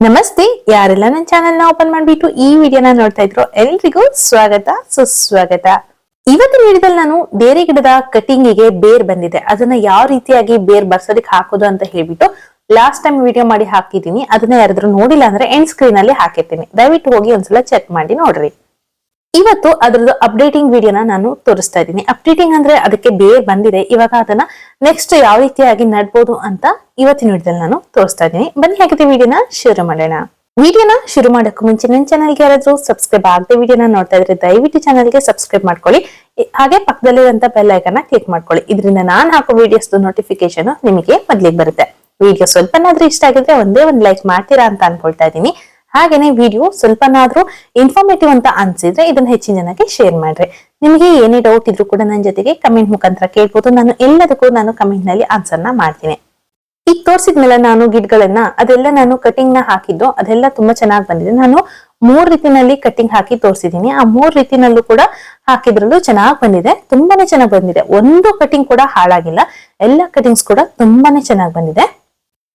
ನಮಸ್ತೆ, ಯಾರೆಲ್ಲ ನನ್ನ ಚಾನೆಲ್ನ ಓಪನ್ ಮಾಡ್ಬಿಟ್ಟು ಈ ವಿಡಿಯೋನ ನೋಡ್ತಾ ಇದ್ರು ಎಲ್ರಿಗೂ ಸ್ವಾಗತ, ಸುಸ್ವಾಗತ. ಇವತ್ತಿನ ವಿಡಿಯೋದಲ್ಲಿ ನಾನು ಬೇರೆ ಗಿಡದ ಕಟಿಂಗಿಗೆ ಬೇರ್ ಬಂದಿದೆ. ಅದನ್ನ ಯಾವ ರೀತಿಯಾಗಿ ಬೇರ್ ಬರ್ಸೋದಕ್ಕೆ ಹಾಕೋದು ಅಂತ ಹೇಳ್ಬಿಟ್ಟು ಲಾಸ್ಟ್ ಟೈಮ್ ವಿಡಿಯೋ ಮಾಡಿ ಹಾಕಿದ್ದೀನಿ. ಅದನ್ನ ಯಾರಾದ್ರೂ ನೋಡಿಲ್ಲ ಅಂದ್ರೆ ಎಂಡ್ ಸ್ಕ್ರೀನ್ ಅಲ್ಲಿ ಹಾಕಿರ್ತೀನಿ. ದಯವಿಟ್ಟು ಹೋಗಿ ಒಂದ್ಸಲ ಚೆಕ್ ಮಾಡಿ ನೋಡ್ರಿ. ಇವತ್ತು ಅದ್ರದ್ದು ಅಪ್ಡೇಟಿಂಗ್ ವಿಡಿಯೋನ ನಾನು ತೋರಿಸ್ತಾ ಇದ್ದೀನಿ. ಅಪ್ಡೇಟಿಂಗ್ ಅಂದ್ರೆ ಅದಕ್ಕೆ ಬೇರೆ ಬಂದಿದೆ. ಇವಾಗ ಅದನ್ನ ನೆಕ್ಸ್ಟ್ ಯಾವ ರೀತಿಯಾಗಿ ನಡ್ಬೋದು ಅಂತ ಇವತ್ತಿನ ವಿಡಿಯೋದಲ್ಲಿ ನಾನು ತೋರಿಸ್ತಾ ಇದ್ದೀನಿ. ಬನ್ನಿ ಹಾಗಿದ್ರೆ ವಿಡಿಯೋನ ಶುರು ಮಾಡೋಣ. ವಿಡಿಯೋನ ಶುರು ಮಾಡೋಕ್ಕೂ ಮುಂಚೆ ನನ್ನ ಚಾನಲ್ಗೆ ಯಾರಾದ್ರೂ ಸಬ್ಸ್ಕ್ರೈಬ್ ಆಗದೆ ವಿಡಿಯೋನ ನೋಡ್ತಾ ಇದ್ರೆ ದಯವಿಟ್ಟು ಚಾನಲ್ಗೆ ಸಬ್ಸ್ಕ್ರೈಬ್ ಮಾಡ್ಕೊಳ್ಳಿ. ಹಾಗೆ ಪಕ್ಕದಲ್ಲಿರುವಂತ ಬೆಲ್ ಐಕನ್ನ ಕ್ಲಿಕ್ ಮಾಡ್ಕೊಳ್ಳಿ. ಇದರಿಂದ ನಾನು ಹಾಕೋ ವಿಡಿಯೋಸ್ ನೋಟಿಫಿಕೇಶನ್ ನಿಮಗೆ ಮೊದಲಿಗೆ ಬರುತ್ತೆ. ವಿಡಿಯೋ ಸ್ವಲ್ಪನಾದ್ರೂ ಇಷ್ಟ ಆಗಿದ್ರೆ ಒಂದೇ ಒಂದು ಲೈಕ್ ಮಾಡ್ತೀರಾ ಅಂತ ಅನ್ಕೊಳ್ತಾ ಇದ್ದೀನಿ. ಹಾಗೇನೆ ವಿಡಿಯೋ ಸ್ವಲ್ಪನಾದ್ರೂ ಇನ್ಫಾರ್ಮೇಟಿವ್ ಅಂತ ಅನ್ಸಿದ್ರೆ ಇದನ್ನ ಹೆಚ್ಚಿನ ಜನಕ್ಕೆ ಶೇರ್ ಮಾಡ್ರಿ. ನಿಮಗೆ ಏನೇ ಡೌಟ್ ಇದ್ರೂ ಕೂಡ ನನ್ನ ಜೊತೆಗೆ ಕಮೆಂಟ್ ಮುಖಾಂತರ ಕೇಳ್ಬೋದು. ನಾನು ಎಲ್ಲದಕ್ಕೂ ನಾನು ಕಮೆಂಟ್ನಲ್ಲಿ ಆನ್ಸರ್ನ ಮಾಡ್ತೀನಿ. ಈಗ ತೋರಿಸಿದ್ಮೇಲೆ ನಾನು ಗಿಡಗಳನ್ನ ಅದೆಲ್ಲ ನಾನು ಕಟಿಂಗ್ನ ಹಾಕಿದ್ದು, ಅದೆಲ್ಲ ತುಂಬಾ ಚೆನ್ನಾಗಿ ಬಂದಿದೆ. ನಾನು ಮೂರ್ ರೀತಿನಲ್ಲಿ ಕಟಿಂಗ್ ಹಾಕಿ ತೋರಿಸಿದೀನಿ ಆ ಮೂರ್ ರೀತಿನಲ್ಲೂ ಕೂಡ ಹಾಕಿದ್ರಲ್ಲೂ ಚೆನ್ನಾಗಿ ಬಂದಿದೆ. ತುಂಬಾನೇ ಚೆನ್ನಾಗಿ ಬಂದಿದೆ. ಒಂದು ಕಟಿಂಗ್ ಕೂಡ ಹಾಳಾಗಿಲ್ಲ. ಎಲ್ಲ ಕಟಿಂಗ್ಸ್ ಕೂಡ ತುಂಬಾನೇ ಚೆನ್ನಾಗಿ ಬಂದಿದೆ.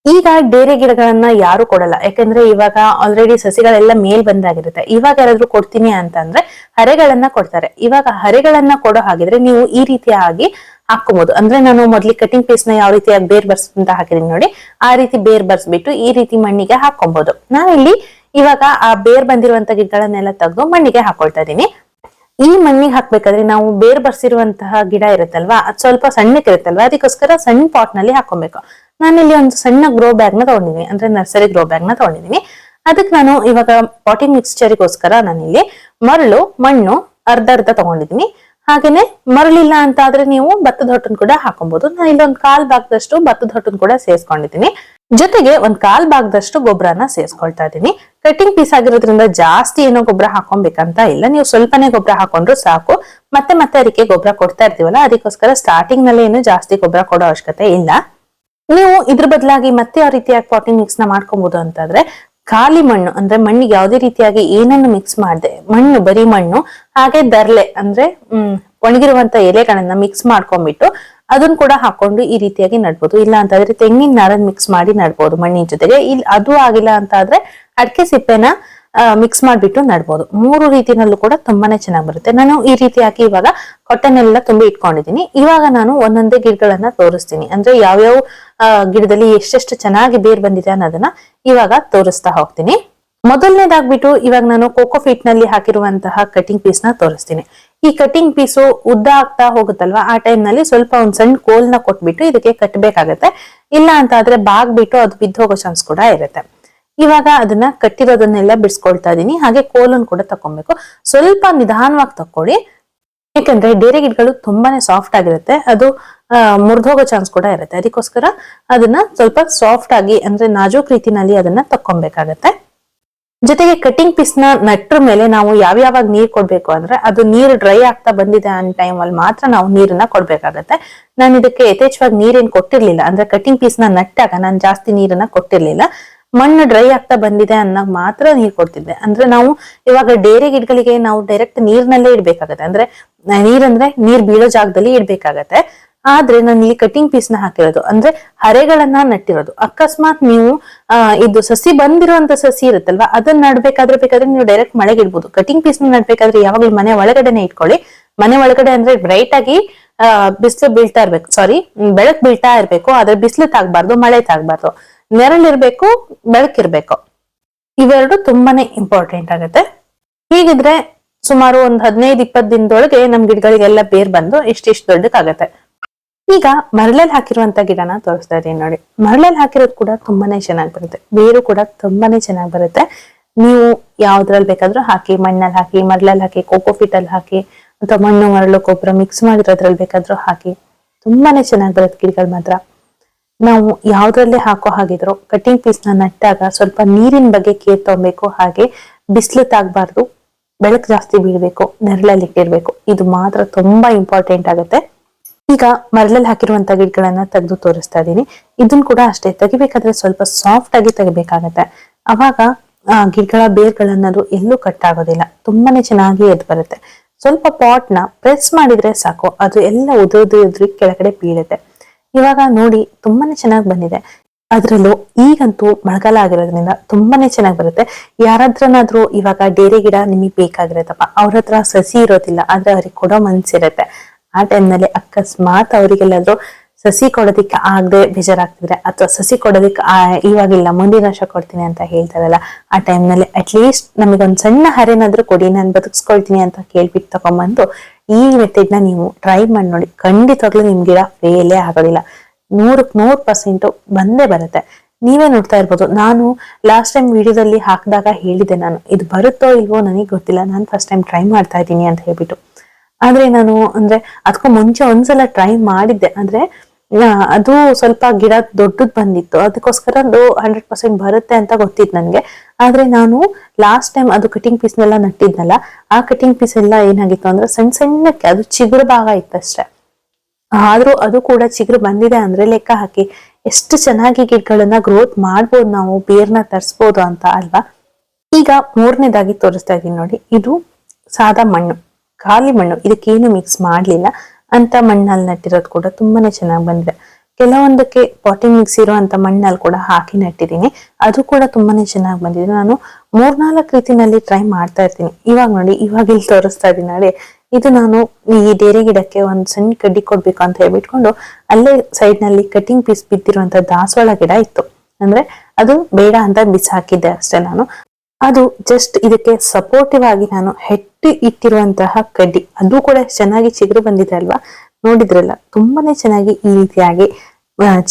ಈಗ ಡೇರೆ ಗಿಡಗಳನ್ನ ಯಾರು ಕೊಡಲ್ಲ. ಯಾಕಂದ್ರೆ ಇವಾಗ ಆಲ್ರೆಡಿ ಸಸಿಗಳೆಲ್ಲ ಮೇಲ್ ಬಂದಾಗಿರುತ್ತೆ. ಇವಾಗ ಯಾರಾದ್ರೂ ಕೊಡ್ತೀನಿ ಅಂತ ಅಂದ್ರೆ ಹರೆಗಳನ್ನ ಕೊಡ್ತಾರೆ. ಇವಾಗ ಹರೆಗಳನ್ನ ಕೊಡೋ ಹಾಗಿದ್ರೆ ನೀವು ಈ ರೀತಿಯಾಗಿ ಹಾಕೋಬಹುದು ಅಂದ್ರೆ ನಾನು ಮೊದ್ಲಿ ಕಟಿಂಗ್ ಪೀಸ್ನ ಯಾವ ರೀತಿಯಾಗಿ ಬೇರ್ ಬರ್ಸ್ ಅಂತ ಹಾಕಿದೀನಿ ನೋಡಿ. ಆ ರೀತಿ ಬೇರ್ ಬರ್ಸ್ಬಿಟ್ಟು ಈ ರೀತಿ ಮಣ್ಣಿಗೆ ಹಾಕೊಬಹುದು ನಾನಿಲ್ಲಿ ಇವಾಗ ಆ ಬೇರ್ ಬಂದಿರುವಂತ ಗಿಡಗಳನ್ನೆಲ್ಲ ತೆಗೆದು ಮಣ್ಣಿಗೆ ಹಾಕೊಳ್ತಾ ಇದೀನಿ. ಈ ಮಣ್ಣಿಗೆ ಹಾಕ್ಬೇಕಾದ್ರೆ ನಾವು ಬೇರ್ ಬರ್ಸಿರುವಂತಹ ಗಿಡ ಇರುತ್ತಲ್ವಾ? ಅದ್ ಸ್ವಲ್ಪ ಸಣ್ಣಕ್ಕೆ ಇರುತ್ತಲ್ವಾ ಅದಕ್ಕೋಸ್ಕರ ಸಣ್ಣ ಪಾಟ್ನಲ್ಲಿ ಹಾಕೊಬೇಕು ನಾನಿಲ್ಲಿ ಒಂದು ಸಣ್ಣ ಗ್ರೋ ಬ್ಯಾಗ್ನ ತಗೊಂಡಿದ್ದೀನಿ. ಅಂದ್ರೆ ನರ್ಸರಿ ಗ್ರೋ ಬ್ಯಾಗ್ನ ತಗೊಂಡಿದ್ದೀನಿ. ಅದಕ್ಕೆ ನಾನು ಇವಾಗ ಪಾಟಿಂಗ್ ಮಿಕ್ಸ್ಚರಿಗೋಸ್ಕರ ನಾನಿಲ್ಲಿ ಮರಳು, ಮಣ್ಣು, ಅರ್ಧ ಅರ್ಧ ತಗೊಂಡಿದ್ದೀನಿ. ಹಾಗೇನೆ ಮರಳಿಲ್ಲ ಅಂತ ಆದ್ರೆ ನೀವು ಭತ್ತದ ಹೊಟ್ಟನ್ ಕೂಡ ಹಾಕೊಬಹುದು ನಾನು ಇಲ್ಲೊಂದು ಕಾಲ್ ಭಾಗದಷ್ಟು ಭತ್ತದ ಹೊಟ್ಟನ್ ಕೂಡ ಸೇರಿಸ್ಕೊಂಡಿದ್ದೀನಿ. ಜೊತೆಗೆ ಒಂದ್ ಕಾಲ್ ಭಾಗದಷ್ಟು ಗೊಬ್ಬರನ ಸೇರಿಸ್ಕೊಳ್ತಾ ಇದ್ದೀನಿ. ಕಟಿಂಗ್ ಪೀಸ್ ಆಗಿರೋದ್ರಿಂದ ಜಾಸ್ತಿ ಏನೋ ಗೊಬ್ಬರ ಹಾಕೊಬೇಕಂತ ಇಲ್ಲ. ನೀವು ಸ್ವಲ್ಪನೇ ಗೊಬ್ಬರ ಹಾಕೊಂಡ್ರು ಸಾಕು. ಮತ್ತೆ ಮತ್ತೆ ಅದಕ್ಕೆ ಗೊಬ್ಬರ ಕೊಡ್ತಾ ಇರ್ತೀವಲ್ಲ, ಅದಕ್ಕೋಸ್ಕರ ಸ್ಟಾರ್ಟಿಂಗ್ನಲ್ಲಿ ಏನು ಜಾಸ್ತಿ ಗೊಬ್ಬರ ಕೊಡೋ ಅವಶ್ಯಕತೆ ಇಲ್ಲ. ನೀವು ಇದ್ರ ಬದಲಾಗಿ ಮತ್ತೆ ಯಾವ ರೀತಿಯಾಗಿ ಪಾಟಿಂಗ್ ಮಿಕ್ಸ್ನ ಮಾಡ್ಕೊಬಹುದು ಅಂತಂದ್ರೆ ಖಾಲಿ ಮಣ್ಣು, ಅಂದ್ರೆ ಮಣ್ಣಿಗೆ ಯಾವುದೇ ರೀತಿಯಾಗಿ ಏನನ್ನು ಮಿಕ್ಸ್ ಮಾಡದೆ, ಮಣ್ಣು, ಬರೀ ಮಣ್ಣು, ಹಾಗೆ ದರ್ಲೆ, ಅಂದ್ರೆ, ಹ್ಮ್, ಒಣಗಿರುವಂತ ಎಲೆಗಳನ್ನ ಮಿಕ್ಸ್ ಮಾಡ್ಕೊಂಡ್ಬಿಟ್ಟು ಅದನ್ನ ಕೂಡ ಹಾಕೊಂಡು ಈ ರೀತಿಯಾಗಿ ನಡ್ಬೋದು. ಇಲ್ಲ ಅಂತಂದ್ರೆ ತೆಂಗಿನ ನಾರನ್ನ ಮಿಕ್ಸ್ ಮಾಡಿ ನಡ್ಬೋದು ಮಣ್ಣಿನ ಜೊತೆಗೆ. ಇಲ್ಲಿ ಅದು ಆಗಿಲ್ಲ ಅಂತ ಆದ್ರೆ ಅಡಿಕೆ ಸಿಪ್ಪೆನ ಮಿಕ್ಸ್ ಮಾಡ್ಬಿಟ್ಟು ನಡ್ಬೋದು. ಮೂರು ರೀತಿನಲ್ಲೂ ಕೂಡ ತುಂಬಾನೇ ಚೆನ್ನಾಗಿ ಬರುತ್ತೆ. ನಾನು ಈ ರೀತಿಯಾಗಿ ಇವಾಗ ಕೊಟ್ಟನೆಲ್ಲ ತುಂಬಿ ಇಟ್ಕೊಂಡಿದ್ದೀನಿ. ಇವಾಗ ನಾನು ಒಂದೊಂದೇ ಗಿಡಗಳನ್ನ ತೋರಿಸ್ತೀನಿ. ಅಂದ್ರೆ ಯಾವ್ಯಾವ ಗಿಡದಲ್ಲಿ ಎಷ್ಟೆಷ್ಟು ಚೆನ್ನಾಗಿ ಬೇರ್ ಬಂದಿದೆ ಅನ್ನೋದನ್ನ ಇವಾಗ ತೋರಿಸ್ತಾ ಹೋಗ್ತೀನಿ. ಮೊದಲನೇದಾಗ್ಬಿಟ್ಟು ಇವಾಗ ನಾನು ಕೋಕೋ ಫೀಟ್ನಲ್ಲಿ ಹಾಕಿರುವಂತಹ ಕಟಿಂಗ್ ಪೀಸ್ನ ತೋರಿಸ್ತೀನಿ. ಈ ಕಟಿಂಗ್ ಪೀಸು ಉದ್ದ ಆಗ್ತಾ ಹೋಗುತ್ತಲ್ವಾ? ಆ ಟೈಮ್ನಲ್ಲಿ ಸ್ವಲ್ಪ ಒಂದ್ ಸಣ್ಣ ನ ಕೊಟ್ಬಿಟ್ಟು ಇದಕ್ಕೆ ಕಟ್ಟಬೇಕಾಗತ್ತೆ ಇಲ್ಲ ಅಂತ ಆದ್ರೆ ಬಾಗ್ಬಿಟ್ಟು ಅದು ಬಿದ್ದು ಹೋಗೋ ಚಾನ್ಸ್ ಕೂಡ ಇರುತ್ತೆ. ಇವಾಗ ಅದನ್ನ ಕಟ್ಟಿರೋದನ್ನೆಲ್ಲ ಬಿಡಿಸ್ಕೊಳ್ತಾ ಇದೀನಿ. ಹಾಗೆ ಕೋಲನ್ ಕೂಡ ತಕೊಬೇಕು ಸ್ವಲ್ಪ ನಿಧಾನವಾಗಿ ತಕೊಳ್ಳಿ ಯಾಕಂದ್ರೆ ಡೇರೆ ಗಿಡಗಳು ತುಂಬಾನೇ ಸಾಫ್ಟ್ ಆಗಿರುತ್ತೆ. ಅದು ಮುರಿದೋಗೋ ಚಾನ್ಸ್ ಕೂಡ ಇರುತ್ತೆ. ಅದಕ್ಕೋಸ್ಕರ ಅದನ್ನ ಸ್ವಲ್ಪ ಸಾಫ್ಟ್ ಆಗಿ, ಅಂದ್ರೆ ನಾಜೂಕ್ ರೀತಿನಲ್ಲಿ ಅದನ್ನ ತಕ್ಕೊಬೇಕಾಗತ್ತೆ. ಜೊತೆಗೆ ಕಟಿಂಗ್ ಪೀಸ್ನ ನೆಟ್ರ ಮೇಲೆ ನಾವು ಯಾವ ಯಾವಾಗ ನೀರ್ ಕೊಡ್ಬೇಕು ಅಂದ್ರೆ ಅದು ನೀರು ಡ್ರೈ ಆಗ್ತಾ ಬಂದಿದೆ ಅನ್ ಟೈಮ್ ಅಲ್ಲಿ ಮಾತ್ರ ನಾವು ನೀರನ್ನ ಕೊಡ್ಬೇಕಾಗತ್ತೆ. ನಾನು ಇದಕ್ಕೆ ಯಥೇಚ್ಛವಾಗಿ ನೀರೇನ್ ಕೊಟ್ಟಿರ್ಲಿಲ್ಲ. ಅಂದ್ರೆ ಕಟಿಂಗ್ ಪೀಸ್ನ ನಟ್ಟಾಗ ನಾನು ಜಾಸ್ತಿ ನೀರನ್ನ ಕೊಟ್ಟಿರ್ಲಿಲ್ಲ. ಮಣ್ಣು ಡ್ರೈ ಆಗ್ತಾ ಬಂದಿದೆ ಅನ್ನೋಗ್ ಮಾತ್ರ ನೀರ್ ಕೊಡ್ತಿದ್ದೆ. ಅಂದ್ರೆ ನಾವು ಇವಾಗ ಡೇರೆ ಗಿಡಗಳಿಗೆ ನಾವು ಡೈರೆಕ್ಟ್ ನೀರ್ನಲ್ಲೇ ಇಡ್ಬೇಕಾಗತ್ತೆ. ಅಂದ್ರೆ ನೀರಂದ್ರೆ ನೀರ್ ಬೀಳೋ ಜಾಗದಲ್ಲಿ ಇಡ್ಬೇಕಾಗತ್ತೆ. ಆದ್ರೆ ನಾನು ಇಲ್ಲಿ ಕಟಿಂಗ್ ಪೀಸ್ನ ಹಾಕಿರೋದು. ಅಂದ್ರೆ ಹರೆಗಳನ್ನ ನಟ್ಟಿರೋದು. ಅಕಸ್ಮಾತ್ ನೀವು ಇದು ಸಸಿ ಬಂದಿರುವಂತ ಸಸಿ ಇರುತ್ತಲ್ವಾ, ಅದನ್ನ ನಡ್ಬೇಕಾದ್ರೆ ಬೇಕಾದ್ರೆ ನೀವು ಡೈರೆಕ್ಟ್ ಮಳೆಗೆ ಇಡ್ಬೋದು. ಕಟಿಂಗ್ ಪೀಸ್ನ ನಡ್ಬೇಕಾದ್ರೆ ಯಾವಾಗ್ಲೂ ಮನೆ ಒಳಗಡೆನೆ ಇಟ್ಕೊಳ್ಳಿ. ಮನೆ ಒಳಗಡೆ ಅಂದ್ರೆ ಬ್ರೈಟ್ ಆಗಿ ಬಿಸಿಲು ಬೀಳ್ತಾ ಇರ್ಬೇಕು. ಸಾರಿ ಬೆಳಕ್ ಬೀಳ್ತಾ ಇರ್ಬೇಕು. ಆದ್ರೆ ಬಿಸಿಲು ತಾಗ್ಬಾರ್ದು, ಮಳೆ ತಾಗ್ಬಾರ್ದು. ನೆರಳಿರ್ಬೇಕು, ಬೆಳಕಿರ್ಬೇಕು. ಇವೆರಡು ತುಂಬಾನೇ ಇಂಪಾರ್ಟೆಂಟ್ ಆಗುತ್ತೆ. ಹೀಗಿದ್ರೆ ಸುಮಾರು ಒಂದ್ ಹದಿನೈದು ಇಪ್ಪತ್ತು ದಿನದೊಳಗೆ ನಮ್ ಗಿಡಗಳಿಗೆಲ್ಲ ಬೇರ್ ಬಂದು ಇಷ್ಟಿಷ್ಟು ದೊಡ್ಡಕ್ಕಾಗತ್ತೆ ಈಗ ಮರಳಲ್ಲಿ ಹಾಕಿರುವಂತ ಗಿಡನ ತೋರಿಸ್ತಾ ಇದೀನಿ ನೋಡಿ. ಮರಳಲ್ಲಿ ಹಾಕಿರೋದು ಕೂಡ ತುಂಬಾನೇ ಚೆನ್ನಾಗಿ ಬರುತ್ತೆ. ಬೇರು ಕೂಡ ತುಂಬಾನೇ ಚೆನ್ನಾಗಿ ಬರುತ್ತೆ. ನೀವು ಯಾವ್ದ್ರಲ್ಲಿ ಬೇಕಾದ್ರೂ ಹಾಕಿ, ಮಣ್ಣಲ್ಲಿ ಹಾಕಿ, ಮರಳಲ್ಲಿ ಹಾಕಿ ಕೋಕೋಫಿಟ್ ಅಲ್ಲಿ ಹಾಕಿ, ಅಥವಾ ಮಣ್ಣು ಮರಳು, ಗೊಬ್ಬರ ಮಿಕ್ಸ್ ಮಾಡಿರೋದ್ರಲ್ಲಿ ಬೇಕಾದ್ರೂ ಹಾಕಿ, ತುಂಬಾನೇ ಚೆನ್ನಾಗಿ ಬರುತ್ತೆ ಗಿಡಗಳು ಮಾತ್ರ. ನಾವು ಯಾವ್ದ್ರಲ್ಲೇ ಹಾಕೋ ಹಾಗಿದ್ರು ಕಟಿಂಗ್ ಪೀಸ್ನ ನಟ್ಟಾಗ ಸ್ವಲ್ಪ ನೀರಿನ ಬಗ್ಗೆ ಕೇರ್ ತಗೊಬೇಕು. ಹಾಗೆ ಬಿಸಿಲು ತಾಗಬಾರ್ದು, ಬೆಳಕು ಜಾಸ್ತಿ ಬೀಳ್ಬೇಕು, ನೆರಳಲ್ಲಿ ಇಟ್ಟಿರ್ಬೇಕು. ಇದು ಮಾತ್ರ ತುಂಬಾ ಇಂಪಾರ್ಟೆಂಟ್ ಆಗುತ್ತೆ. ಈಗ ಮರಳಲ್ಲಿ ಹಾಕಿರುವಂತ ಗಿಡಗಳನ್ನ ತೆಗೆದು ತೋರಿಸ್ತಾ ಇದ್ದೀನಿ. ಇದನ್ನ ಕೂಡ ಅಷ್ಟೇ, ತೆಗಿಬೇಕಾದ್ರೆ ಸ್ವಲ್ಪ ಸಾಫ್ಟ್ ಆಗಿ ತೆಗಿಬೇಕಾಗತ್ತೆ. ಅವಾಗ, ಆ ಗಿಡಗಳ ಬೇರ್ಗಳನ್ನದು ಎಲ್ಲೂ ಕಟ್ ಆಗೋದಿಲ್ಲ. ತುಂಬಾನೇ ಚೆನ್ನಾಗಿ ಎದ್ದು ಬರುತ್ತೆ. ಸ್ವಲ್ಪ ಪಾಟ್ನ ಪ್ರೆಸ್ ಮಾಡಿದ್ರೆ ಸಾಕು. ಅದು ಎಲ್ಲ ಉದುರು ಉದುರಿ ಕೆಳಗಡೆ ಬೀಳುತ್ತೆ. ಇವಾಗ ನೋಡಿ ತುಂಬಾನೇ ಚೆನ್ನಾಗಿ ಬಂದಿದೆ. ಅದರಲ್ಲೂ ಈಗಂತೂ ಮಳೆಗಾಲ ಆಗಿರೋದ್ರಿಂದ ತುಂಬಾನೇ ಚೆನ್ನಾಗಿ ಬರುತ್ತೆ. ಯಾರತ್ರನಾದ್ರೂ ಇವಾಗ ಡೇರೆ ಗಿಡ ನಿಮಗೆ ಬೇಕಾಗಿರತ್ತಪ್ಪ, ಅವ್ರ ಹತ್ರ ಸಸಿ ಇರೋದಿಲ್ಲ, ಆದ್ರೆ ಅವ್ರಿಗೆ ಕೊಡೋ ಮನ್ಸಿರುತ್ತೆ. ಆ ಟೈಮ್ನಲ್ಲಿ ಅಕಸ್ಮಾತ್ ಅವರಿಗೆಲ್ಲಾದ್ರೂ ಸಸಿ ಕೊಡೋದಿಕ್ಕೆ ಆಗದೆ ಬೇಜಾರಾಗ್ತಿದ್ರೆ, ಅಥವಾ ಸಸಿ ಕೊಡೋದಿಕ್ಕೆ ಇವಾಗಿಲ್ಲ, ಮುಂದಿನ ವರ್ಷ ಕೊಡ್ತೀನಿ ಅಂತ ಹೇಳ್ತಾರಲ್ಲ, ಆ ಟೈಮ್ನಲ್ಲಿ ಅಟ್ಲೀಸ್ಟ್ ನಮಗೊಂದು ಸಣ್ಣ ಹರೇನಾದ್ರೂ ಕೊಡಿ, ನಾನು ಬದುಕಿಸ್ಕೊಳ್ತೀನಿ ಅಂತ ಕೇಳ್ಬಿಟ್ಟು ತಗೊಂಬಂದು ಈ ಮೆಥಡ್ನ ನೀವು ಟ್ರೈ ಮಾಡಿ ನೋಡಿ. ಖಂಡಿತವಾಗ್ಲೂ ನಿಮ್ ಗಿಡ ಫೇಲೇ ಆಗೋದಿಲ್ಲ. ನೂರಕ್ ನೂರ್ ಪರ್ಸೆಂಟ್ ಬಂದೇ ಬರುತ್ತೆ. ನೀವೇ ನೋಡ್ತಾ ಇರ್ಬೋದು. ನಾನು ಲಾಸ್ಟ್ ಟೈಮ್ ವಿಡಿಯೋದಲ್ಲಿ ಹಾಕಿದಾಗ ಹೇಳಿದೆ ನಾನು. ಇದು ಬರುತ್ತೋ ಇಲ್ವೋ ನನಗೆ ಗೊತ್ತಿಲ್ಲ. ನಾನು ಫಸ್ಟ್ ಟೈಮ್ ಟ್ರೈ ಮಾಡ್ತಾ ಇದ್ದೀನಿ ಅಂತ ಹೇಳ್ಬಿಟ್ಟು. ಆದ್ರೆ ನಾನು ಅಂದ್ರೆ ಅದಕ್ಕೂ ಮುಂಚೆ ಒಂದ್ಸಲ ಟ್ರೈ ಮಾಡಿದ್ದೆ. ಅಂದ್ರೆ ಅದು ಸ್ವಲ್ಪ ಗಿಡ ದೊಡ್ಡದ್ ಬಂದಿತ್ತು. ಅದಕ್ಕೋಸ್ಕರ ಅದು ಹಂಡ್ರೆಡ್ ಪರ್ಸೆಂಟ್ ಬರುತ್ತೆ ಅಂತ ಗೊತ್ತಿತ್ತು ನನ್ಗೆ. ಆದ್ರೆ ನಾನು ಲಾಸ್ಟ್ ಟೈಮ್ ಅದು ಕಟಿಂಗ್ ಪೀಸ್ ನೆಲ್ಲ ನಟ್ಟಿದ್ನಲ್ಲ, ಆ ಕಟಿಂಗ್ ಪೀಸ್ ಎಲ್ಲ ಏನಾಗಿತ್ತು ಅಂದ್ರೆ ಸಣ್ಣ ಸಣ್ಣಕ್ಕೆ ಅದು ಚಿಗುರು ಭಾಗ ಇತ್ತಷ್ಟೇ ಆದ್ರೂ ಅದು ಕೂಡ ಚಿಗುರು ಬಂದಿದೆ ಅಂದ್ರೆ ಲೆಕ್ಕ ಹಾಕಿ ಎಷ್ಟು ಚೆನ್ನಾಗಿ ಗಿಡಗಳನ್ನ ಗ್ರೋತ್ ಮಾಡ್ಬೋದು ನಾವು, ಬೇರ್ನ ತರಿಸ್ಬೋದು ಅಂತ ಅಲ್ವಾ? ಈಗ ಮೂರನೇದಾಗಿ ತೋರಿಸ್ತಾ ಇದೀನಿ ನೋಡಿ. ಇದು ಸಾದಾ ಮಣ್ಣು, ಖಾಲಿ ಮಣ್ಣು. ಇದಕ್ಕೇನು ಮಿಕ್ಸ್ ಮಾಡ್ಲಿಲ್ಲ. ಅಂತ ಮಣ್ಣಲ್ಲಿ ನಟ್ಟಿರೋದು ಕೂಡ ತುಂಬಾನೇ ಚೆನ್ನಾಗಿ ಬಂದಿದೆ. ಕೆಲವೊಂದಕ್ಕೆ ಪಾಟಿಂಗ್ ಮಿಕ್ಸ್ ಇರೋ ಅಂತ ಮಣ್ಣಲ್ಲಿ ಕೂಡ ಹಾಕಿ ನೆಟ್ಟಿದ್ದೀನಿ. ಅದು ಕೂಡ ತುಂಬಾನೇ ಚೆನ್ನಾಗಿ ಬಂದಿದೆ. ನಾನು ಮೂರ್ನಾಲ್ಕು ರೀತಿನಲ್ಲಿ ಟ್ರೈ ಮಾಡ್ತಾ ಇರ್ತೀನಿ. ಇವಾಗ ನೋಡಿ, ಇವಾಗ ಇಲ್ಲಿ ತೋರಿಸ್ತಾ ಇದ್ದೀನಿ ನೋಡಿ. ಇದು ನಾನು ಈ ಡೇರೆ ಗಿಡಕ್ಕೆ ಒಂದ್ ಸಣ್ಣ ಕಡ್ಡಿ ಕೊಡ್ಬೇಕು ಅಂತ ಹೇಳ್ಬಿಟ್ಕೊಂಡು ಅಲ್ಲೇ ಸೈಡ್ನಲ್ಲಿ ಕಟಿಂಗ್ ಪೀಸ್ ಬಿದ್ದಿರುವಂತ ದಾಸವಾಳ ಗಿಡ ಇತ್ತು. ಅಂದ್ರೆ ಅದು ಬೇಡ ಅಂತ ಬಿಸಾಕಿದ್ದೆ ಅಷ್ಟೇ ನಾನು. ಅದು ಜಸ್ಟ್ ಇದಕ್ಕೆ ಸಪೋರ್ಟಿವ್ ಆಗಿ ನಾನು ಹೆಟ್ಟಿ ಇಟ್ಟಿರುವಂತಹ ಕಡ್ಡಿ. ಅದು ಕೂಡ ಚೆನ್ನಾಗಿ ಚಿಗುರು ಬಂದಿದೆ ಅಲ್ವಾ? ನೋಡಿದ್ರಲ್ಲ, ತುಂಬಾನೇ ಚೆನ್ನಾಗಿ ಈ ರೀತಿಯಾಗಿ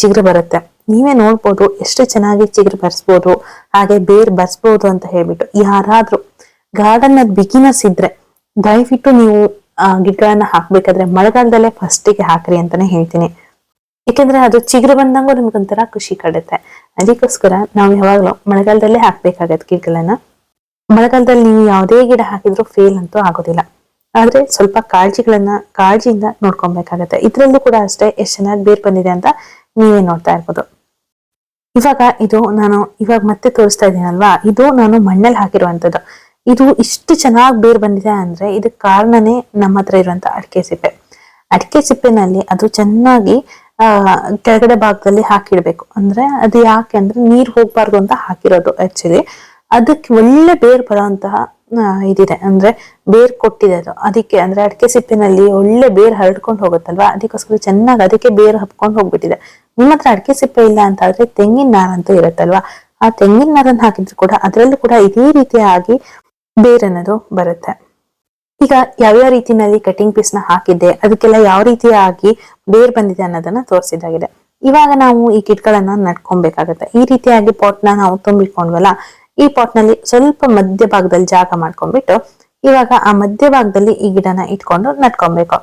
ಚಿಗುರು ಬರುತ್ತೆ. ನೀವೇ ನೋಡ್ಬೋದು ಎಷ್ಟು ಚೆನ್ನಾಗಿ ಚಿಗುರು ಬರ್ಸ್ಬೋದು, ಹಾಗೆ ಬೇರ್ ಬರ್ಸ್ಬೋದು ಅಂತ ಹೇಳ್ಬಿಟ್ಟು. ಯಾರಾದ್ರೂ ಗಾರ್ಡನ್ನ ಬಿಗಿನರ್ಸ್ ಇದ್ರೆ ದಯವಿಟ್ಟು ನೀವು ಗಿಡಗಳನ್ನ ಹಾಕ್ಬೇಕಾದ್ರೆ ಮಳೆಗಾಲದಲ್ಲೇ ಫಸ್ಟಿಗೆ ಹಾಕ್ರಿ ಅಂತಾನೆ ಹೇಳ್ತೀನಿ. ಯಾಕೆಂದ್ರೆ ಅದು ಚಿಗುರು ಬಂದಂಗೂ ನಮ್ಗೊಂಥರ ಖುಷಿ ಕಡುತ್ತೆ. ಅದಕ್ಕೋಸ್ಕರ ನಾವು ಯಾವಾಗ್ಲೂ ಮಳೆಗಾಲದಲ್ಲೇ ಹಾಕ್ಬೇಕಾಗತ್ತೆ ಗಿಡಗಳನ್ನ ಮಳೆಗಾಲದಲ್ಲಿ ನೀವು ಯಾವುದೇ ಗಿಡ ಹಾಕಿದ್ರು ಫೇಲ್ ಅಂತೂ ಆಗೋದಿಲ್ಲ. ಆದ್ರೆ ಸ್ವಲ್ಪ ಕಾಳಜಿಗಳನ್ನ, ಕಾಳಜಿಯಿಂದ ನೋಡ್ಕೊಬೇಕಾಗತ್ತೆ. ಇದ್ರಲ್ಲೂ ಕೂಡ ಅಷ್ಟೇ ಎಷ್ಟು ಚೆನ್ನಾಗಿ ಬೇರ್ ಬಂದಿದೆ ಅಂತ ನೀವೇ ನೋಡ್ತಾ ಇರ್ಬೋದು. ಇವಾಗ ಇದು ನಾನು ಇವಾಗ ಮತ್ತೆ ತೋರಿಸ್ತಾ ಇದ್ದೀನಲ್ವಾ? ಇದು ನಾನು ಮಣ್ಣಲ್ಲಿ ಹಾಕಿರುವಂತದ್ದು ಇದು ಇಷ್ಟು ಚೆನ್ನಾಗಿ ಬೇರ್ ಬಂದಿದೆ ಅಂದ್ರೆ ಇದಕ್ಕೆ ಕಾರಣನೇ ನಮ್ಮ ಹತ್ರ ಇರುವಂತ ಅಡಿಕೆ ಸಿಪ್ಪೆ. ಅಡಿಕೆ ಸಿಪ್ಪೆನಲ್ಲಿ ಅದು ಚೆನ್ನಾಗಿ ಆ, ಕೆಳಗಡೆ ಭಾಗದಲ್ಲಿ ಹಾಕಿಡ್ಬೇಕು. ಅಂದ್ರೆ ಅದು ಯಾಕೆ ಅಂದ್ರೆ ನೀರ್ ಹೋಗ್ಬಾರ್ದು ಅಂತ ಹಾಕಿರೋದು ಆಕ್ಚುಲಿ ಅದಕ್ಕೆ ಒಳ್ಳೆ ಬೇರ್ ಬರೋಂತಹ ಇದಿದೆ. ಅಂದ್ರೆ ಬೇರ್ ಕೊಟ್ಟಿದೆ ಅದು. ಅದಕ್ಕೆ ಅಂದ್ರೆ ಅಡಿಕೆ ಸಿಪ್ಪಿನಲ್ಲಿ ಒಳ್ಳೆ ಬೇರ್ ಹರಡ್ಕೊಂಡು ಹೋಗುತ್ತಲ್ವಾ? ಅದಕ್ಕೋಸ್ಕರ ಚೆನ್ನಾಗಿ ಅದಕ್ಕೆ ಬೇರ್ ಹಬ್ಕೊಂಡು ಹೋಗ್ಬಿಟ್ಟಿದೆ. ನಿಮ್ಮ ಹತ್ರ ಅಡಿಕೆ ಸಿಪ್ಪೆ ಇಲ್ಲ ಅಂತ ಆದ್ರೆ ತೆಂಗಿನ ನಾರಂತೂ ಇರುತ್ತಲ್ವಾ? ಆ ತೆಂಗಿನ ನಾರನ್ನ ಹಾಕಿದ್ರು ಕೂಡ ಅದರಲ್ಲೂ ಕೂಡ ಇದೇ ರೀತಿಯಾಗಿ ಬೇರ್ ಅನ್ನೋದು ಬರುತ್ತೆ. ಈಗ ಯಾವ್ಯಾವ ರೀತಿನಲ್ಲಿ ಕಟಿಂಗ್ ಪೀಸ್ನ ಹಾಕಿದ್ದೆ, ಅದಕ್ಕೆಲ್ಲ ಯಾವ ರೀತಿಯಾಗಿ ಬೇರ್ ಬಂದಿದೆ ಅನ್ನೋದನ್ನ ತೋರಿಸಿದಾಗಿದೆ ಇವಾಗ ನಾವು ಈ ಗಿಡಗಳನ್ನ ನಡ್ಕೊಬೇಕಾಗತ್ತೆ. ಈ ರೀತಿಯಾಗಿ ಪಾಟ್ನ ನಾವು ತುಂಬಿಕೊಂಡ್ವಲ್ಲ, ಈ ಪಾಟ್ನಲ್ಲಿ ಸ್ವಲ್ಪ ಮಧ್ಯ ಭಾಗದಲ್ಲಿ ಜಾಗ ಮಾಡ್ಕೊಂಡ್ಬಿಟ್ಟು, ಇವಾಗ ಆ ಮಧ್ಯ ಭಾಗದಲ್ಲಿ ಈ ಗಿಡನ ಇಟ್ಕೊಂಡು ನಡ್ಕೊಬೇಕು.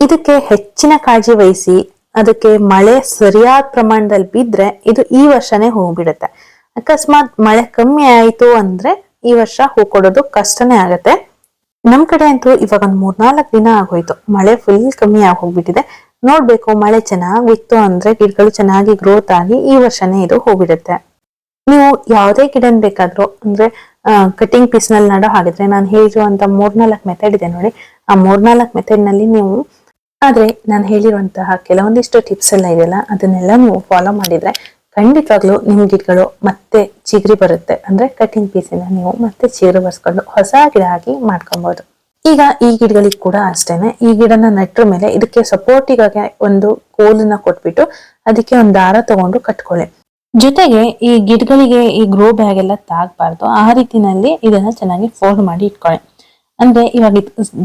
ಇದಕ್ಕೆ ಹೆಚ್ಚಿನ ಕಾಳಜಿ ವಹಿಸಿ, ಅದಕ್ಕೆ ಮಳೆ ಸರಿಯಾದ ಪ್ರಮಾಣದಲ್ಲಿ ಬಿದ್ರೆ ಇದು ಈ ವರ್ಷನೇ ಹೋಗ್ಬಿಡುತ್ತೆ ಅಕಸ್ಮಾತ್ ಮಳೆ ಕಮ್ಮಿ ಆಯ್ತು ಅಂದ್ರೆ ಈ ವರ್ಷ ಹೂ ಕೊಡೋದು ಕಷ್ಟನೇ ಆಗತ್ತೆ. ನಮ್ ಕಡೆ ಅಂತೂ ಇವಾಗ ಒಂದ್ ಮೂರ್ನಾಲ್ಕು ದಿನ ಆಗೋಯ್ತು. ಮಳೆ ಫುಲ್ ಕಮ್ಮಿ ಆಗಿ ಹೋಗ್ಬಿಟ್ಟಿದೆ ನೋಡ್ಬೇಕು ಮಳೆ ಚೆನ್ನಾಗಿ ಬಿತ್ತು ಅಂದ್ರೆ ಗಿಡಗಳು ಚೆನ್ನಾಗಿ ಗ್ರೋತ್ ಆಗಿ ಈ ವರ್ಷನೇ ಇದು ಹೋಗ್ಬಿಡುತ್ತೆ. ನೀವು ಯಾವುದೇ ಗಿಡ ಬೇಕಾದ್ರೂ ಅಂದ್ರೆ ಕಟಿಂಗ್ ಪೀಸ್ನಲ್ಲಿ ನಡೋ ಹಾಗಿದ್ರೆ ನಾನು ಹೇಳಿರುವಂತ ಮೂರ್ನಾಲ್ಕು ಮೆಥಡ್ ಇದೆ ನೋಡಿ. ಆ ಮೂರ್ನಾಲ್ಕು ಮೆಥಡ್ನಲ್ಲಿ ನೀವು, ಆದ್ರೆ ನಾನು ಹೇಳಿರುವಂತಹ ಕೆಲವೊಂದಿಷ್ಟು ಟಿಪ್ಸ್ ಎಲ್ಲ ಇದೆಯಲ್ಲ, ಅದನ್ನೆಲ್ಲ ನೀವು ಫಾಲೋ ಮಾಡಿದ್ರೆ ಖಂಡಿತವಾಗ್ಲೂ ನಿಮ್ ಗಿಡಗಳು ಮತ್ತೆ ಚಿಗುರಿ ಬರುತ್ತೆ. ಅಂದ್ರೆ ಕಟಿಂಗ್ ಪೀಸಿನ ನೀವು ಮತ್ತೆ ಚಿಗುರು ಬರ್ಸ್ಕೊಂಡು ಹೊಸ ಗಿಡ ಹಾಕಿ ಮಾಡ್ಕೊಬಹುದು ಈಗ ಈ ಗಿಡಗಳಿಗೆ ಕೂಡ ಅಷ್ಟೇನೆ. ಈ ಗಿಡನ ನೆಟ್ಟ ಮೇಲೆ ಇದಕ್ಕೆ ಸಪೋರ್ಟಿಗಾಗಿ ಒಂದು ಕೋಲನ್ನ ಕೊಟ್ಬಿಟ್ಟು ಅದಕ್ಕೆ ಒಂದು ದಾರ ತಗೊಂಡು ಕಟ್ಕೊಳ್ಳಿ. ಜೊತೆಗೆ ಈ ಗಿಡಗಳಿಗೆ ಈ ಗ್ರೋ ಬ್ಯಾಗ್ ಎಲ್ಲ ತಾಗಬಾರ್ದು. ಆ ರೀತಿನಲ್ಲಿ ಇದನ್ನ ಚೆನ್ನಾಗಿ ಫೋಲ್ಡ್ ಮಾಡಿ ಇಟ್ಕೊಳ್ಳಿ. ಅಂದ್ರೆ ಇವಾಗ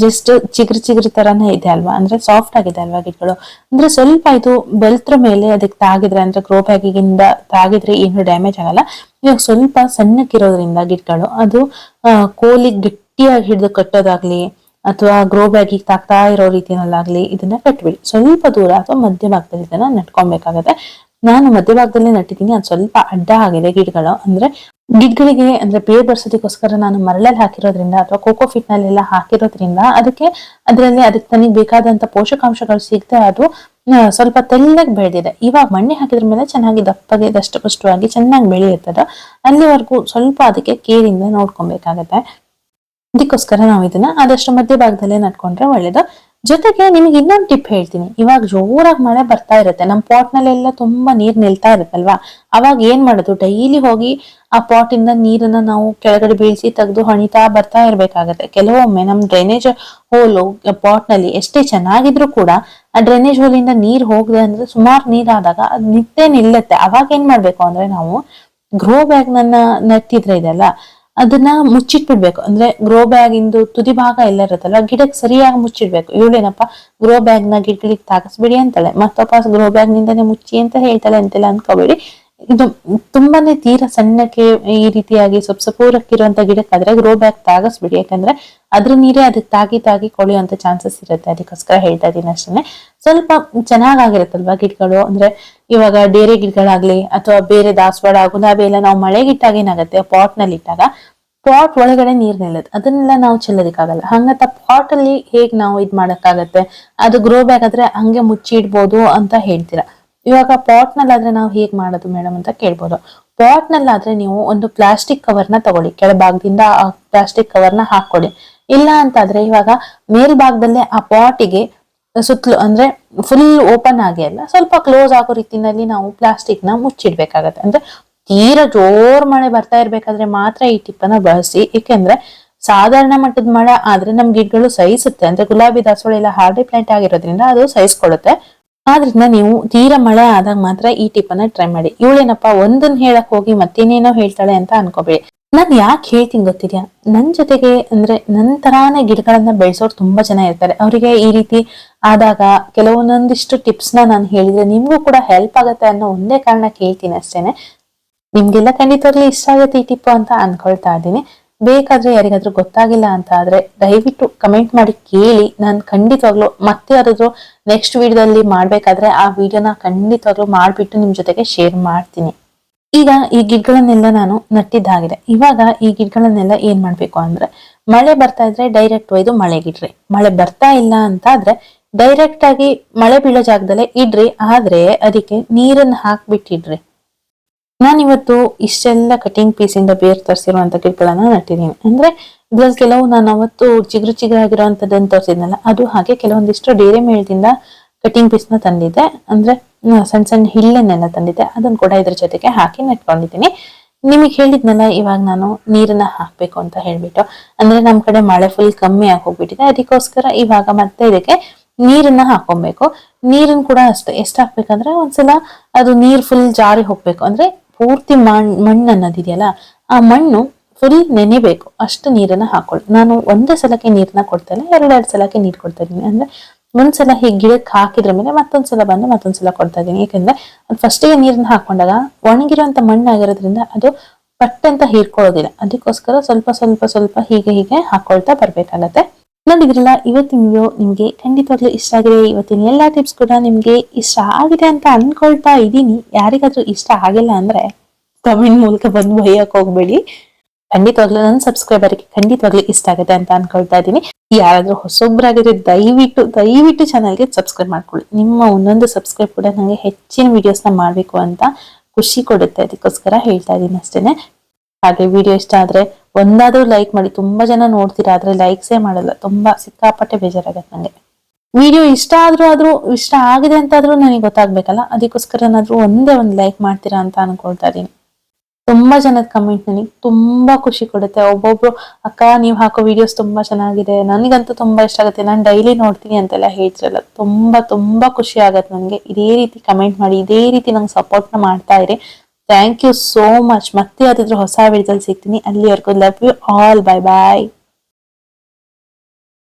ಜಸ್ಟ್ ಚಿಗುರು ಚಿಗುರು ತರಾನೇ ಇದೆ ಅಲ್ವಾ? ಅಂದ್ರೆ ಸಾಫ್ಟ್ ಆಗಿದೆ ಅಲ್ವಾ ಗಿಡಗಳು? ಅಂದ್ರೆ ಸ್ವಲ್ಪ ಇದು ಬೆಲ್ತ್ರ ಮೇಲೆ ಅದಕ್ಕೆ ತಾಗಿದ್ರೆ, ಅಂದ್ರೆ ಗ್ರೋ ಬ್ಯಾಗಿಗಿಂದ ತಾಗಿದ್ರೆ ಏನು ಡ್ಯಾಮೇಜ್ ಆಗಲ್ಲ. ಇವಾಗ ಸ್ವಲ್ಪ ಸಣ್ಣಕ್ಕಿರೋದ್ರಿಂದ ಗಿಡಗಳು, ಅದು ಕೋಲಿ ಗಟ್ಟಿಯಾಗಿ ಹಿಡಿದು ಕಟ್ಟೋದಾಗ್ಲಿ, ಅಥವಾ ಗ್ರೋ ಬ್ಯಾಗಿಗೆ ತಾಗ್ತಾ ಇರೋ ರೀತಿಯಲ್ಲಾಗ್ಲಿ, ಇದನ್ನ ಕಟ್ಬಿಡಿ. ಸ್ವಲ್ಪ ದೂರ ಅಥವಾ ಮಧ್ಯಮ ಇದನ್ನ ನಟ್ಕೊಬೇಕಾಗತ್ತೆ ನಾನು ಮಧ್ಯ ಭಾಗದಲ್ಲಿ ನಟ್ಟಿದ್ದೀನಿ ಅದು ಸ್ವಲ್ಪ ಅಡ್ಡ ಆಗಿದೆ ಗಿಡಗಳು. ಅಂದ್ರೆ ಗಿಡಗಳಿಗೆ ಅಂದ್ರೆ ಬೇರ್ ಬರ್ಸೋದಕ್ಕೋಸ್ಕರ ನಾನು ಮರಳಲ್ಲಿ ಹಾಕಿರೋದ್ರಿಂದ ಅಥವಾ ಕೋಕೋ ಫಿಟ್ ನಲ್ಲೆಲ್ಲ ಹಾಕಿರೋದ್ರಿಂದ ಅದಕ್ಕೆ ಅದರಲ್ಲಿ ಅದಕ್ಕೆ ತನಗೆ ಬೇಕಾದಂತ ಪೋಷಕಾಂಶಗಳು ಸಿಗದೆ ಅದು ಸ್ವಲ್ಪ ತೆಳ್ಳಗೆ ಬೆಳೆದಿದೆ. ಇವಾಗ ಮಣ್ಣೆ ಹಾಕಿದ್ರ ಮೇಲೆ ಚೆನ್ನಾಗಿ ದಪ್ಪಗೆ ದಷ್ಟಪುಷ್ಟವಾಗಿ ಚೆನ್ನಾಗಿ ಬೆಳೆಯುತ್ತದೆ. ಅಲ್ಲಿವರೆಗೂ ಸ್ವಲ್ಪ ಅದಕ್ಕೆ ಕೇರಿಂದ ನೋಡ್ಕೊಬೇಕಾಗತ್ತೆ. ಅದಕ್ಕೋಸ್ಕರ ನಾವು ಇದನ್ನ ಆದಷ್ಟು ಮಧ್ಯ ಭಾಗದಲ್ಲೇ ನಟ್ಕೊಂಡ್ರೆ ಒಳ್ಳೇದು. ಜೊತೆಗೆ ನಿಮ್ಗೆ ಇನ್ನೊಂದು ಟಿಪ್ ಹೇಳ್ತೀನಿ. ಇವಾಗ ಜೋರಾಗಿ ಮಳೆ ಬರ್ತಾ ಇರುತ್ತೆ. ನಮ್ಮ ಪಾಟ್ ನಲ್ಲೆಲ್ಲ ತುಂಬಾ ನೀರ್ ನಿಲ್ತಾ ಇರುತ್ತಲ್ವಾ? ಅವಾಗ ಏನ್ ಮಾಡೋದು? ಡೈಲಿ ಹೋಗಿ ಆ ಪಾಟ್ ಇಂದ ನೀರನ್ನ ನಾವು ಕೆಳಗಡೆ ಬೀಳಿಸಿ ತೆಗೆದು ಹಣಿತಾ ಬರ್ತಾ ಇರ್ಬೇಕಾಗತ್ತೆ. ಕೆಲವೊಮ್ಮೆ ನಮ್ ಡ್ರೈನೇಜ್ ಹೋಲು ಪಾಟ್ನಲ್ಲಿ ಎಷ್ಟೇ ಚೆನ್ನಾಗಿದ್ರು ಕೂಡ ಆ ಡ್ರೈನೇಜ್ ಹೋಲಿಂದ ನೀರ್ ಹೋಗದೆ ಅಂದ್ರೆ ಸುಮಾರು ನೀರಾದಾಗ ಅದ್ ನಿದ್ದೆ ನಿಲ್ಲತ್ತೆ. ಅವಾಗ ಏನ್ ಮಾಡ್ಬೇಕು ಅಂದ್ರೆ ನಾವು ಗ್ರೋ ಬ್ಯಾಗ್ ನನ್ನ ನೆಟ್ಟಿದ್ರೆ ಇದೆಲ್ಲ ಅದನ್ನ ಮುಚ್ಚಿಟ್ಬಿಡ್ಬೇಕು. ಅಂದ್ರೆ ಗ್ರೋ ಬ್ಯಾಗ್ ಇಂದು ತುದಿ ಭಾಗ ಎಲ್ಲ ಇರುತ್ತಲ್ಲ, ಗಿಡಕ್ಕೆ ಸರಿಯಾಗಿ ಮುಚ್ಚಿಡ್ಬೇಕು. ಇವಳೇನಪ್ಪ ಗ್ರೋ ಬ್ಯಾಗ್ನ ಗಿಡಗಳಿಗೆ ತಾಗಿಸ್ಬಿಡಿ ಅಂತಾಳೆ. ಮತ್ತೊಪ್ಪ ಗ್ರೋ ಬ್ಯಾಗ್ ನಿಂದನೇ ಮುಚ್ಚಿ ಅಂತ ಹೇಳ್ತಾಳೆ, ಅಂತೆಲ್ಲ ಅನ್ಕೋಬೇಡಿ. ಇದು ತುಂಬಾನೇ ತೀರಾ ಸಣ್ಣಕ್ಕೆ ಈ ರೀತಿಯಾಗಿ ಸ್ವಲ್ಪ ಸಪೂರಕ್ಕಿರುವಂತ ಗಿಡಕ್ಕಾದ್ರೆ ಗ್ರೋ ಬ್ಯಾಕ್ ತಾಗಿಸ್ಬಿಡಿ. ಯಾಕಂದ್ರೆ ಅದ್ರ ನೀರೇ ಅದಕ್ಕೆ ತಾಗಿ ತಾಗಿ ಕೊಳೆಯುವಂತ ಚಾನ್ಸಸ್ ಇರುತ್ತೆ. ಅದಕ್ಕೋಸ್ಕರ ಹೇಳ್ತಾ ಇದ್ದೀನಿ ಅಷ್ಟೇ ಸ್ವಲ್ಪ ಚೆನ್ನಾಗಾಗಿರುತ್ತಲ್ವಾ ಗಿಡಗಳು? ಅಂದ್ರೆ ಇವಾಗ ಡೇರೆ ಗಿಡಗಳಾಗ್ಲಿ ಅಥವಾ ಬೇರೆ ದಾಸವಾಳ ಗುಲಾಬಿ ಎಲ್ಲ ನಾವು ಮಳೆಗಿಟ್ಟಾಗ ಏನಾಗುತ್ತೆ? ಪಾಟ್ನಲ್ಲಿ ಇಟ್ಟಾಗ ಪಾಟ್ ಒಳಗಡೆ ನೀರ್ ನಿಲ್ಲುತ್ತೆ. ಅದನ್ನೆಲ್ಲ ನಾವು ಚೆಲ್ಲೋದಕ್ಕಾಗಲ್ಲ. ಹಂಗಂತ ಪಾಟ್ ಅಲ್ಲಿ ಹೇಗ್ ನಾವು ಇದ್ ಮಾಡಕ್ಕಾಗತ್ತೆ? ಅದು ಗ್ರೋ ಬ್ಯಾಗ್ ಆದ್ರೆ ಹಂಗೆ ಮುಚ್ಚಿ ಇಡ್ಬೋದು ಅಂತ ಹೇಳ್ತೀರಾ? ಇವಾಗ ಪಾಟ್ ನಲ್ಲಾದ್ರೆ ನಾವು ಹೇಗ್ ಮಾಡೋದು ಮೇಡಮ್ ಅಂತ ಕೇಳ್ಬೋದು. ಪಾಟ್ ನಲ್ಲಾದ್ರೆ ನೀವು ಒಂದು ಪ್ಲಾಸ್ಟಿಕ್ ಕವರ್ನ ತಗೊಳ್ಳಿ. ಕೆಳಭಾಗದಿಂದ ಆ ಪ್ಲಾಸ್ಟಿಕ್ ಕವರ್ನ ಹಾಕೊಳ್ಳಿ ಇಲ್ಲ ಅಂತಾದ್ರೆ ಇವಾಗ ಮೇಲ್ಭಾಗದಲ್ಲೇ ಆ ಪಾಟಿಗೆ ಸುತ್ತಲೂ ಅಂದ್ರೆ ಫುಲ್ ಓಪನ್ ಆಗಿ ಅಲ್ಲ, ಸ್ವಲ್ಪ ಕ್ಲೋಸ್ ಆಗೋ ರೀತಿನಲ್ಲಿ ನಾವು ಪ್ಲಾಸ್ಟಿಕ್ನ ಮುಚ್ಚಿಡ್ಬೇಕಾಗತ್ತೆ. ಅಂದ್ರೆ ತೀರಾ ಜೋರ್ ಮಳೆ ಬರ್ತಾ ಇರ್ಬೇಕಾದ್ರೆ ಮಾತ್ರ ಈ ಟಿಪ್ಪನ್ನ ಬಳಸಿ. ಏಕೆಂದ್ರೆ ಸಾಧಾರಣ ಮಟ್ಟದ ಮಳೆ ಆದ್ರೆ ನಮ್ ಗಿಡಗಳು ಸಹಿಸುತ್ತೆ ಅಂದ್ರೆ ಗುಲಾಬಿ ದಾಸವಾಳ ಎಲ್ಲ ಹಾರ್ಡಿ ಪ್ಲಾಂಟ್ ಆಗಿರೋದ್ರಿಂದ ಅದು ಸಹಿಸ್ಕೊಡುತ್ತೆ ಆದ್ರಿಂದ ನೀವು ತೀರಾ ಮಳೆ ಆದಾಗ ಮಾತ್ರ ಈ ಟಿಪ್ ಅನ್ನ ಟ್ರೈ ಮಾಡಿ. ಇವಳೇನಪ್ಪ ಒಂದನ್ ಹೇಳಕ್ ಹೋಗಿ ಮತ್ತೇನೇನೋ ಹೇಳ್ತಾಳೆ ಅಂತ ಅನ್ಕೋಬೇಡಿ. ನಾನ್ ಯಾಕೆ ಹೇಳ್ತೀನಿ ಗೊತ್ತಿದ್ಯಾ? ನನ್ ಜೊತೆಗೆ ಅಂದ್ರೆ ನನ್ ತರಾನೇ ಗಿಡಗಳನ್ನ ಬೆಳೆಸೋರು ತುಂಬಾ ಜನ ಇರ್ತಾರೆ. ಅವರಿಗೆ ಈ ರೀತಿ ಆದಾಗ ಕೆಲವೊಂದೊಂದಿಷ್ಟು ಟಿಪ್ಸ್ನ ನಾನು ಹೇಳಿದ್ರೆ ನಿಮ್ಗೂ ಕೂಡ ಹೆಲ್ಪ್ ಆಗುತ್ತೆ ಅನ್ನೋ ಒಂದೇ ಕಾರಣಕ್ಕೆ ಕೇಳ್ತೀನಿ ಅಷ್ಟೇನೆ. ನಿಮ್ಗೆಲ್ಲ ಖಂಡಿತವಾಗ್ಲೂ ಇಷ್ಟ ಆಗುತ್ತೆ ಈ ಟಿಪ್ ಅಂತ ಅನ್ಕೊಳ್ತಾ ಇದ್ದೀನಿ. ಬೇಕಾದ್ರೆ ಯಾರಿಗಾದ್ರೂ ಗೊತ್ತಾಗಿಲ್ಲ ಅಂತ ಆದ್ರೆ ದಯವಿಟ್ಟು ಕಮೆಂಟ್ ಮಾಡಿ ಕೇಳಿ. ನಾನು ಖಂಡಿತವಾಗ್ಲೂ ಮತ್ತೆ ಯಾರಾದ್ರೂ ನೆಕ್ಸ್ಟ್ ವಿಡಿಯೋದಲ್ಲಿ ಮಾಡ್ಬೇಕಾದ್ರೆ ಆ ವಿಡಿಯೋನ ಖಂಡಿತವಾಗ್ಲೂ ಮಾಡ್ಬಿಟ್ಟು ನಿಮ್ ಜೊತೆಗೆ ಶೇರ್ ಮಾಡ್ತೀನಿ. ಈಗ ಈ ಗಿಡಗಳನ್ನೆಲ್ಲ ನಾನು ನಟ್ಟಿದ್ದಾಗಿದೆ. ಇವಾಗ ಈ ಗಿಡಗಳನ್ನೆಲ್ಲ ಏನ್ ಮಾಡ್ಬೇಕು ಅಂದ್ರೆ ಮಳೆ ಬರ್ತಾ ಇದ್ರೆ ಡೈರೆಕ್ಟ್ ಒಯ್ದು ಮಳೆ ಗಿಡ್ರಿ ಮಳೆ ಬರ್ತಾ ಇಲ್ಲ ಅಂತ ಆದ್ರೆ ಡೈರೆಕ್ಟ್ ಆಗಿ ಮಳೆ ಬೀಳೋ ಜಾಗದಲ್ಲೇ ಇಡ್ರಿ. ಆದ್ರೆ ಅದಕ್ಕೆ ನೀರನ್ನ ಹಾಕ್ಬಿಟ್ಟಿಡ್ರಿ. ನಾನು ಇವತ್ತು ಇಷ್ಟೆಲ್ಲ ಕಟಿಂಗ್ ಪೀಸ್ ಇಂದ ಬೇರ್ ತರಿಸಿರುವಂತ ಗಿಡಗಳನ್ನ ನಟ್ಟಿದ್ದೀನಿ ಅಂದ್ರೆ ಇದ್ರಲ್ಲಿ ಕೆಲವು ನಾನು ಅವತ್ತು ಚಿಗುರು ಚಿಗುರಾಗಿರುವಂತದ್ದನ್ನ ತರಿಸಿದ್ನಲ್ಲ, ಅದು ಹಾಗೆ ಕೆಲವೊಂದಿಷ್ಟು ಡೇರೆ ಮೇಳದಿಂದ ಕಟಿಂಗ್ ಪೀಸ್ನ ತಂದಿದ್ದೆ. ಅಂದ್ರೆ ಸಣ್ಣ ಸಣ್ಣ ಹಿಳ್ಳನ್ನೆಲ್ಲ ತಂದಿದ್ದೆ. ಅದನ್ನ ಕೂಡ ಇದ್ರ ಜೊತೆಗೆ ಹಾಕಿ ನೆಟ್ಕೊಂಡಿದ್ದೀನಿ. ನಿಮಗೆ ಹೇಳಿದ್ನಲ್ಲ, ಇವಾಗ ನಾನು ನೀರನ್ನ ಹಾಕ್ಬೇಕು ಅಂತ ಹೇಳ್ಬಿಟ್ಟು. ಅಂದ್ರೆ ನಮ್ ಕಡೆ ಮಳೆ ಫುಲ್ ಕಮ್ಮಿ ಆಗಿ ಹೋಗ್ಬಿಟ್ಟಿದೆ ಅದಕ್ಕೋಸ್ಕರ ಇವಾಗ ಮತ್ತೆ ಇದಕ್ಕೆ ನೀರನ್ನ ಹಾಕೊಬೇಕು ನೀರನ್ನ ಕೂಡ ಅಷ್ಟೇ, ಎಷ್ಟು ಹಾಕ್ಬೇಕಂದ್ರೆ ಒಂದ್ಸಲ ಅದು ನೀರ್ ಫುಲ್ ಜಾರಿ ಹೋಗ್ಬೇಕು. ಅಂದ್ರೆ ಪೂರ್ತಿ ಮಣ್, ಮಣ್ಣು ಅನ್ನೋದಿದೆಯಲ್ಲ ಆ ಮಣ್ಣು ಫುಲ್ ನೆನೆಬೇಕು. ಅಷ್ಟು ನೀರನ್ನ ಹಾಕೊಳ್ಳಿ. ನಾನು ಒಂದೇ ಸಲಕ್ಕೆ ನೀರನ್ನ ಕೊಡ್ತಾ ಇಲ್ಲ ಎರಡೆರಡು ಸಲಕ್ಕೆ ನೀರು ಕೊಡ್ತಾ ಇದೀನಿ ಅಂದ್ರೆ ಒಂದ್ಸಲ ಹೀಗೆ ಗಿಡಕ್ಕೆ ಹಾಕಿದ್ರ ಮೇಲೆ ಮತ್ತೊಂದ್ಸಲ ಬಂದು ಮತ್ತೊಂದ್ಸಲ ಕೊಡ್ತಾ ಇದ್ದೀನಿ. ಯಾಕಂದ್ರೆ ಅದು ಫಸ್ಟಿಗೆ ನೀರನ್ನ ಹಾಕೊಂಡಾಗ ಒಣಗಿರುವಂತ ಮಣ್ಣಾಗಿರೋದ್ರಿಂದ ಅದು ಪಟ್ಟಂತ ಹೀರ್ಕೊಳ್ಳೋದಿಲ್ಲ. ಅದಕ್ಕೋಸ್ಕರ ಸ್ವಲ್ಪ ಸ್ವಲ್ಪ ಸ್ವಲ್ಪ ಹೀಗೆ ಹೀಗೆ ಹಾಕೊಳ್ತಾ ಬರ್ಬೇಕಾಗತ್ತೆ. ನೋಡಿದ್ರಲ್ಲ, ಇವತ್ತಿನ ವಿಡಿಯೋ ನಿಮಗೆ ಖಂಡಿತವಾಗ್ಲೂ ಇಷ್ಟ ಆಗಿದೆ. ಇವತ್ತಿನ ಎಲ್ಲಾ ಟಿಪ್ಸ್ ಕೂಡ ನಿಮ್ಗೆ ಇಷ್ಟ ಆಗಿದೆ ಅಂತ ಅನ್ಕೊಳ್ತಾ ಇದ್ದೀನಿ. ಯಾರಿಗಾದ್ರೂ ಇಷ್ಟ ಆಗಿಲ್ಲ ಅಂದ್ರೆ ಕಮೆಂಟ್ ಮೂಲಕ ಬಂದು ಬೈಯಕ್ ಹೋಗ್ಬೇಡಿ. ಖಂಡಿತವಾಗ್ಲೂ ನನ್ನ ಸಬ್ಸ್ಕ್ರೈಬರ್ಗೆ ಖಂಡಿತವಾಗ್ಲೂ ಇಷ್ಟ ಆಗುತ್ತೆ ಅಂತ ಅನ್ಕೊಳ್ತಾ ಇದ್ದೀನಿ. ಯಾರಾದ್ರೂ ಹೊಸೊಬ್ರಾಗಿದ್ರೆ ದಯವಿಟ್ಟು ದಯವಿಟ್ಟು ಚಾನಲ್ಗೆ ಸಬ್ಸ್ಕ್ರೈಬ್ ಮಾಡ್ಕೊಳ್ಳಿ. ನಿಮ್ಮ ಒಂದೊಂದು ಸಬ್ಸ್ಕ್ರೈಬ್ ಕೂಡ ನನಗೆ ಹೆಚ್ಚಿನ ವಿಡಿಯೋಸ್ನ ಮಾಡ್ಬೇಕು ಅಂತ ಖುಷಿ ಕೊಡುತ್ತೆ. ಅದಕ್ಕೋಸ್ಕರ ಹೇಳ್ತಾ ಇದ್ದೀನಿ ಅಷ್ಟೇನೆ. ಹಾಗೆ ವಿಡಿಯೋ ಇಷ್ಟ ಆದ್ರೆ ಒಂದಾದ್ರೂ ಲೈಕ್ ಮಾಡಿ, ತುಂಬಾ ಜನ ನೋಡ್ತೀರಾ, ಆದ್ರೆ ಲೈಕ್ಸೇ ಮಾಡಲ್ಲ. ತುಂಬಾ ಸಿಕ್ಕಾಪಟ್ಟೆ ಬೇಜಾರಾಗತ್ತೆ ನಂಗೆ. ವಿಡಿಯೋ ಇಷ್ಟ ಆದ್ರೂ ಆದ್ರೂ, ಇಷ್ಟ ಆಗಿದೆ ಅಂತಾದ್ರೂ ನನಗೆ ಗೊತ್ತಾಗ್ಬೇಕಲ್ಲ. ಅದಕ್ಕೋಸ್ಕರನಾದ್ರೂ ಒಂದೇ ಒಂದು ಲೈಕ್ ಮಾಡ್ತೀರಾ ಅಂತ ಅನ್ಕೊಳ್ತಾ ಇದ್ದೀನಿ. ತುಂಬಾ ಜನದ ಕಮೆಂಟ್ ನನಗೆ ತುಂಬಾ ಖುಷಿ ಕೊಡುತ್ತೆ. ಒಬ್ಬೊಬ್ರು, ಅಕ್ಕ, ನೀವು ಹಾಕೋ ವಿಡಿಯೋಸ್ ತುಂಬಾ ಚೆನ್ನಾಗಿದೆ. ನನಗಂತೂ ತುಂಬಾ ಇಷ್ಟ ಆಗುತ್ತೆ. ನಾನು ಡೈಲಿ ನೋಡ್ತೀನಿ ಅಂತೆಲ್ಲ ಹೇಳ್ತಿರಲ್ಲ. ತುಂಬಾ ತುಂಬಾ ಖುಷಿ ಆಗತ್ತೆ ನನಗೆ ಇದೇ ರೀತಿ ಕಮೆಂಟ್ ಮಾಡಿ, ಇದೇ ರೀತಿ ನಂಗೆ ಸಪೋರ್ಟ್ನ ಮಾಡ್ತಾ ಇರಿ. ಥ್ಯಾಂಕ್ ಯು ಸೋ ಮಚ್ ಮತ್ತೆ ಯಾವ್ದಾದ್ರು ಹೊಸ ವಿಡಿಯೋದಲ್ಲಿ ಸಿಗ್ತೀನಿ. ಅಲ್ಲಿವರೆಗೂ love you all bye bye